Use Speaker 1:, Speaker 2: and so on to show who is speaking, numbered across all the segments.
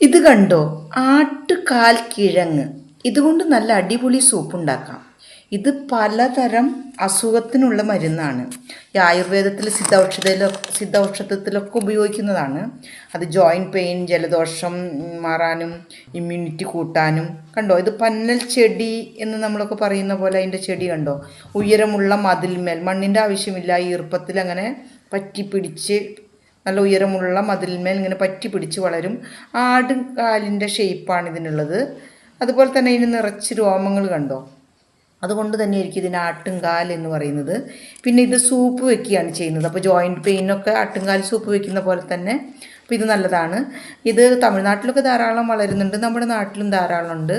Speaker 1: ഇത് കണ്ടോ? ആട്ടുകാൽ കിഴങ്ങ് ഇതുകൊണ്ട് നല്ല അടിപൊളി സൂപ്പ് ഉണ്ടാക്കാം. ഇത് പലതരം അസുഖത്തിനുള്ള മരുന്നാണ്. ഈ ആയുർവേദത്തിൽ സിദ്ധൌഷധയിലോ സിദ്ധൌഷധത്തിലൊക്കെ ഉപയോഗിക്കുന്നതാണ്. അത് ജോയിന്റ് പെയിൻ ജലദോഷം മാറാനും ഇമ്മ്യൂണിറ്റി കൂട്ടാനും. കണ്ടോ? ഇത് പന്നൽ ചെടി എന്ന് നമ്മളൊക്കെ പറയുന്ന പോലെ അതിന്റെ ചെടി കണ്ടോ? ഉയരമുള്ള മതിൽമേൽ മണ്ണിന്റെ ആവശ്യമില്ല ഈർപ്പത്തിൽ അങ്ങനെ പറ്റി പിടിച്ച് നല്ല ഉയരമുള്ള മതിലിന്മേൽ ഇങ്ങനെ പറ്റി പിടിച്ച് വളരും. ആട് കാലിന്റെ ഷേപ്പാണ് ഇതിനുള്ളത്. അതുപോലെ തന്നെ ഇതിന് നിറച്ച് രോമങ്ങൾ കണ്ടോ? അതുകൊണ്ട് തന്നെ ആയിരിക്കും ഇതിന് ആട്ടുംകാൽ എന്ന് പറയുന്നത്. പിന്നെ ഇത് സൂപ്പ് വെക്കുകയാണ് ചെയ്യുന്നത്. അപ്പോൾ ജോയിന്റ് പെയിനൊക്കെ ആട്ടുംകാൽ സൂപ്പ് വെക്കുന്ന പോലെ തന്നെ. അപ്പോൾ ഇത് നല്ലതാണ്. ഇത് തമിഴ്നാട്ടിലൊക്കെ ധാരാളം വളരുന്നുണ്ട്. നമ്മുടെ നാട്ടിലും ധാരാളം ഉണ്ട്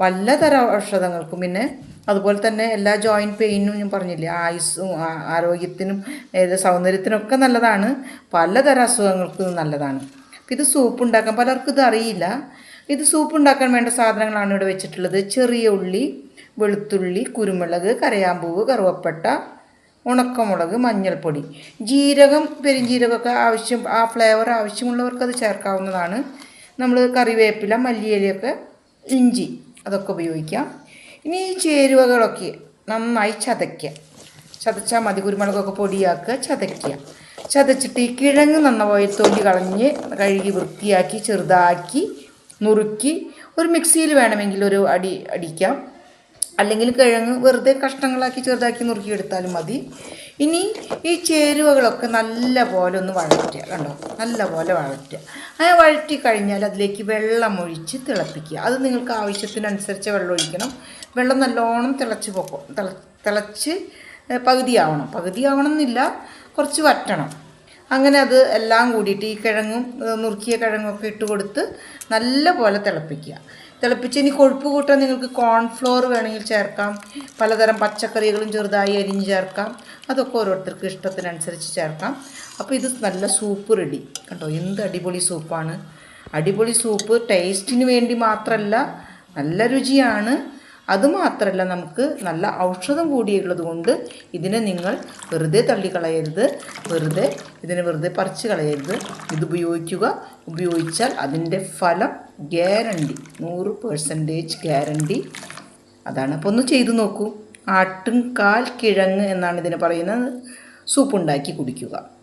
Speaker 1: പലതരം ഔഷധങ്ങൾക്കും. പിന്നെ അതുപോലെ തന്നെ എല്ലാ ജോയിന്റ് പെയിനും ഞാൻ പറഞ്ഞില്ലേ ആയുസ്സും ആരോഗ്യത്തിനും സൗന്ദര്യത്തിനൊക്കെ നല്ലതാണ്. പലതരം അസുഖങ്ങൾക്കും നല്ലതാണ്. ഇത് സൂപ്പ് ഉണ്ടാക്കാൻ പലർക്കും ഇത് അറിയില്ല. ഇത് സൂപ്പ് ഉണ്ടാക്കാൻ വേണ്ട സാധനങ്ങളാണ് ഇവിടെ വെച്ചിട്ടുള്ളത്. ചെറിയ ഉള്ളി വെളുത്തുള്ളി കുരുമുളക് കരയാമ്പൂവ് കറുവപ്പട്ട ഉണക്കമുളക് മഞ്ഞൾപ്പൊടി. ജീരകം പെരിഞ്ജീരകമൊക്കെ ആവശ്യം ആ ഫ്ലേവർ ആവശ്യമുള്ളവർക്ക് അത് ചേർക്കാവുന്നതാണ്. നമ്മൾ കറിവേപ്പില മല്ലിയിലയൊക്കെ ഇഞ്ചി അതൊക്കെ ഉപയോഗിക്കാം. ഇനി ഈ ചേരുവകളൊക്കെ നന്നായി ചതയ്ക്കുക. ചതച്ചാൽ മതി. കുരുമുളകൊക്കെ പൊടിയാക്കുക ചതയ്ക്കുക. ചതച്ചിട്ട് ഈ കിഴങ്ങ് നന്നായി തൊലി കളഞ്ഞ് കഴുകി വൃത്തിയാക്കി ചെറുതാക്കി നുറുക്കി ഒരു മിക്സിയിൽ വേണമെങ്കിൽ ഒരു അടി അടിക്കാം. അല്ലെങ്കിൽ കിഴങ്ങ് വെറുതെ കഷ്ണങ്ങളാക്കി ചെറുതാക്കി നുറുക്കി എടുത്താലും മതി. ഇനി ഈ ചേരുവകളൊക്കെ നല്ല പോലെ ഒന്ന് വഴറ്റുക കണ്ടോ? നല്ല പോലെ വഴറ്റുക. അങ്ങനെ വഴറ്റി കഴിഞ്ഞാൽ അതിലേക്ക് വെള്ളം ഒഴിച്ച് തിളപ്പിക്കുക. അത് നിങ്ങൾക്ക് ആവശ്യത്തിനനുസരിച്ച് വെള്ളം ഒഴിക്കണം. വെള്ളം നല്ലോണം തിളച്ച് പൊക്കും തിള തിളച്ച് പകുതിയാവണം പകുതിയാവണം. എന്നില്ല കുറച്ച് വറ്റണം. അങ്ങനെ അത് എല്ലാം കൂടിയിട്ട് ഈ കിഴങ്ങും നുറുക്കിയ കിഴങ്ങൊക്കെ ഇട്ട് കൊടുത്ത് നല്ല പോലെ തിളപ്പിക്കുക. തിളപ്പിച്ച് ഇനി കൊഴുപ്പ് കൂട്ടാൻ നിങ്ങൾക്ക് കോൺഫ്ലോർ വേണമെങ്കിൽ ചേർക്കാം. പലതരം പച്ചക്കറികളും ചെറുതായി അരിഞ്ഞ് ചേർക്കാം. അതൊക്കെ ഓരോരുത്തർക്ക് ഇഷ്ടത്തിനനുസരിച്ച് ചേർക്കാം. അപ്പോൾ ഇത് നല്ല സൂപ്പ് റെഡി കണ്ടോ? എന്ത് അടിപൊളി സൂപ്പാണ് അടിപൊളി സൂപ്പ് ടേസ്റ്റിന് വേണ്ടി മാത്രമല്ല നല്ല രുചിയാണ്. അതുമാത്രമല്ല നമുക്ക് നല്ല ഔഷധം കൂടിയുള്ളത് കൊണ്ട് ഇതിനെ നിങ്ങൾ വെറുതെ തള്ളിക്കളയരുത്. വെറുതെ ഇതിനെ വെറുതെ പറിച്ച് കളയരുത്. ഇത് ഉപയോഗിക്കുക. ഉപയോഗിച്ചാൽ അതിന്റെ ഫലം ഗ്യാരണ്ടി നൂറ് പേഴ്സന്റേജ് ഗ്യാരണ്ടി. അതാണ്. അപ്പോൾ ഒന്ന് ചെയ്തു നോക്കൂ. ആട്ടും കാൽ കിഴങ്ങ് എന്നാണ് ഇതിനെ പറയുന്നത്. സൂപ്പ് ഉണ്ടാക്കി കുടിക്കുക.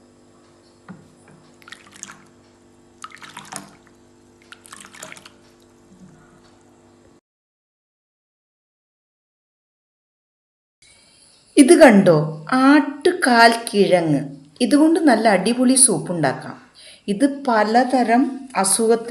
Speaker 1: ഇത് കണ്ടോ? ആട്ടുകാൽ കിഴങ്ങ്. ഇതുകൊണ്ട് നല്ല അടിപൊളി സൂപ്പ് ഉണ്ടാക്കാം. ഇത് പലതരം അസുഖത്തിന്